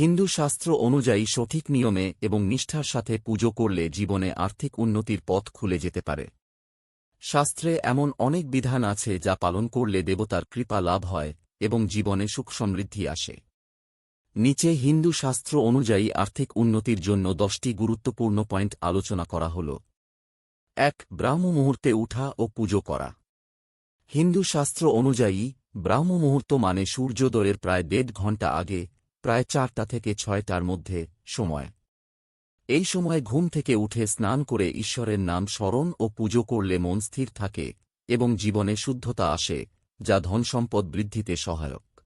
হিন্দু শাস্ত্র অনুযায়ী সঠিক নিয়মে এবং নিষ্ঠার সাথে পুজো করলে জীবনে আর্থিক উন্নতির পথ খুলে যেতে পারে। শাস্ত্রে এমন অনেক বিধান আছে যা পালন করলে দেবতার কৃপা লাভ হয় এবং জীবনে সুখ সমৃদ্ধি আসে। নিচে হিন্দু শাস্ত্র অনুযায়ী আর্থিক উন্নতির জন্য দশটি গুরুত্বপূর্ণ পয়েন্ট আলোচনা করা হল। এক, ব্রাহ্ম মুহূর্তে উঠা ও পুজো করা। হিন্দু শাস্ত্র অনুযায়ী, ব্রাহ্ম মুহূর্ত মানে সূর্যোদয়ের প্রায় দেড় ঘণ্টা আগে প্রায় চারটা থেকে ছয়টার মধ্যে সময়। এই সময় ঘুম থেকে উঠে স্নান করে ঈশ্বরের নাম স্মরণ ও পুজো করলে মন স্থির থাকে এবং জীবনে শুদ্ধতা আসে, যা ধনসম্পদ বৃদ্ধিতে সহায়ক।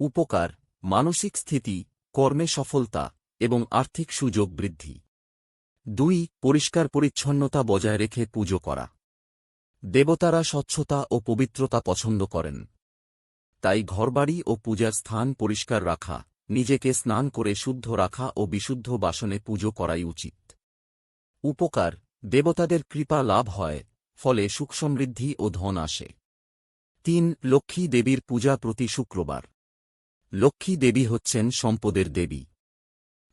উপকার, মানসিক স্থিতি, কর্মে সফলতা এবং আর্থিক সুযোগ বৃদ্ধি। দুই, পরিষ্কার পরিচ্ছন্নতা বজায় রেখে পুজো করা। দেবতারা স্বচ্ছতা ও পবিত্রতা পছন্দ করেন। তাই ঘরবাড়ি ও পূজার স্থান পরিষ্কার রাখা, নিজেকে স্নান করে শুদ্ধ রাখা ও বিশুদ্ধ বাসনে পুজো করাই উচিত। উপকার, দেবতাদের কৃপা লাভ হয়, ফলে সুখ সমৃদ্ধি ও ধন আসে। তিন, লক্ষ্মী দেবীর পূজা প্রতি শুক্রবার। লক্ষ্মী দেবী হচ্ছেন সম্পদের দেবী।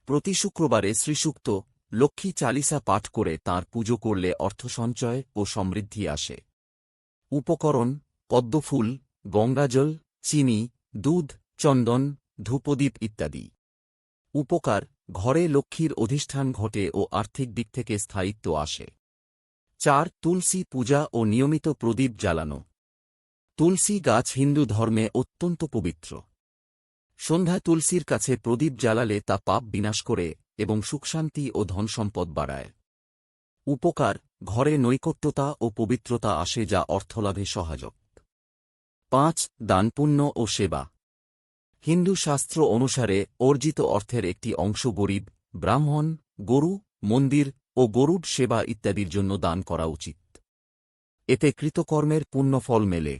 প্রতি শুক্রবারে শ্রীসুক্ত লক্ষ্মী চালিসা পাঠ করে তার পুজো করলে অর্থ সঞ্চয় ও সমৃদ্ধি আসে। উপকরণ, পদ্মফুল, গঙ্গাজল চিনি, দুধ, চন্দন, ধূপদীপ ইত্যাদি। উপকার, ঘরে লক্ষ্মীর অধিষ্ঠান ঘটে ও আর্থিক দিক থেকে স্থায়িত্ব আসে। চার, তুলসী পূজা ও নিয়মিত প্রদীপ জ্বালানো। তুলসী গাছ হিন্দু ধর্মে অত্যন্ত পবিত্র। সন্ধ্যা তুলসীর কাছে প্রদীপ জ্বালালে তা পাপ বিনাশ করে এবং সুখশান্তি ও ধনসম্পদ বাড়ায়। উপকার, ঘরে নৈকট্যতা ও পবিত্রতা আসে যা অর্থলাভে সহায়ক। পাঁচ, দানপুণ্য ও সেবা। হিন্দু শাস্ত্র অনুসারে অর্জিত অর্থের একটি অংশ গরিব, ব্রাহ্মণ, গরু, মন্দির ও গরুড সেবা ইত্যাদির জন্য দান করা উচিত। এতে কৃতকর্মের পুণ্যফল মেলে।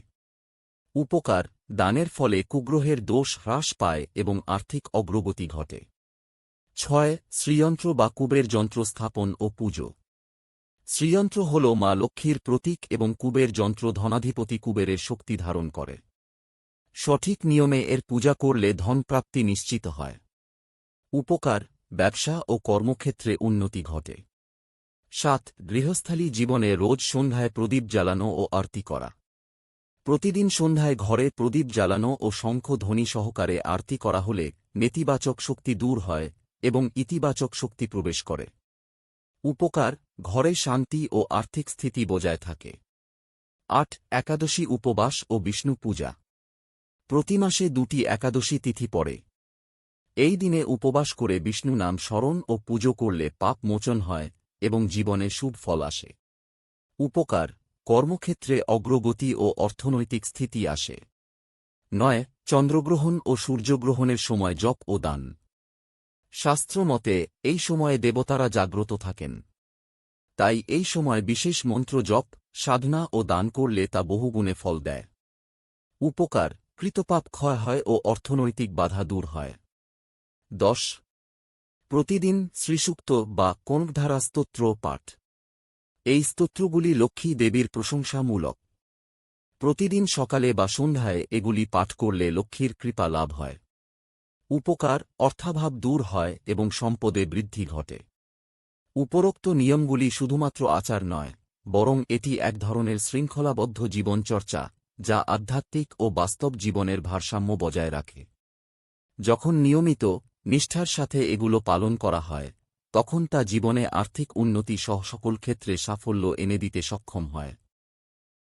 উপকার, দানের ফলে কুগ্রহের দোষ হ্রাস পায় এবং আর্থিক অগ্রগতি ঘটে। ছয়, শ্রীযন্ত্র বা কুবের যন্ত্র স্থাপন ও পুজো। শ্রীযন্ত্র হল মা লক্ষ্মীর প্রতীক এবং কুবের যন্ত্র ধনাধিপতি কুবেরের শক্তি ধারণ করে। সঠিক নিয়মে এর পূজা করলে ধনপ্রাপ্তি নিশ্চিত হয়। উপকার, ব্যবসা ও কর্মক্ষেত্রে উন্নতি ঘটে। সাত, গৃহস্থালী জীবনে রোজ সন্ধ্যায় প্রদীপ জ্বালানো ও আরতি করা। প্রতিদিন সন্ধ্যায় ঘরে প্রদীপ জ্বালানো ও শঙ্খ ধ্বনি সহকারে আরতি করা হলে নেতিবাচক শক্তি দূর হয় এবং ইতিবাচক শক্তি প্রবেশ করে। উপকার ঘরে শান্তি ও আর্থিক স্থিতি বজায় থাকে। আট, একাদশী উপবাস ও বিষ্ণু পূজা। প্রতি মাসে দুটি একাদশী তিথি পড়ে। এই দিনে উপবাস করে বিষ্ণু নাম স্মরণ ও পুজো করলে পাপ মোচন হয় এবং জীবনে শুভ ফল আসে। উপকার, কর্মক্ষেত্রে অগ্রগতি ও অর্থনৈতিক স্থিতি আসে। নয়, চন্দ্রগ্রহণ ও সূর্যগ্রহণের সময় জপ ও দান। শাস্ত্র মতে, এই সময়ে দেবতারা জাগ্রত থাকেন। তাই এই সময় বিশেষ মন্ত্র জপ, সাধনা ও দান করলে তা বহুগুণে ফল দেয়। উপকার, কৃতপাপ ক্ষয় হয় ও অর্থনৈতিক বাধা দূর হয়। দশ। প্রতিদিন শ্রীসুক্ত বা কনকধারা স্তোত্র পাঠ। এই স্তোত্রগুলি লক্ষ্মী দেবীর প্রশংসামূলক। প্রতিদিন সকালে বা সন্ধ্যায় এগুলি পাঠ করলে লক্ষ্মীর কৃপা লাভ হয়। উপকার, অর্থাভাব দূর হয় এবং সম্পদে বৃদ্ধি ঘটে। উপরোক্ত নিয়মগুলি শুধুমাত্র আচার নয়, বরং এটি এক ধরনের শৃঙ্খলাবদ্ধ জীবনচর্চা, যা আধ্যাত্মিক ও বাস্তব জীবনের ভারসাম্য বজায় রাখে। যখন নিয়মিত নিষ্ঠার সাথে এগুলো পালন করা হয়, তখন তা জীবনে আর্থিক উন্নতি সহ সকল ক্ষেত্রে সাফল্য এনে দিতে সক্ষম হয়।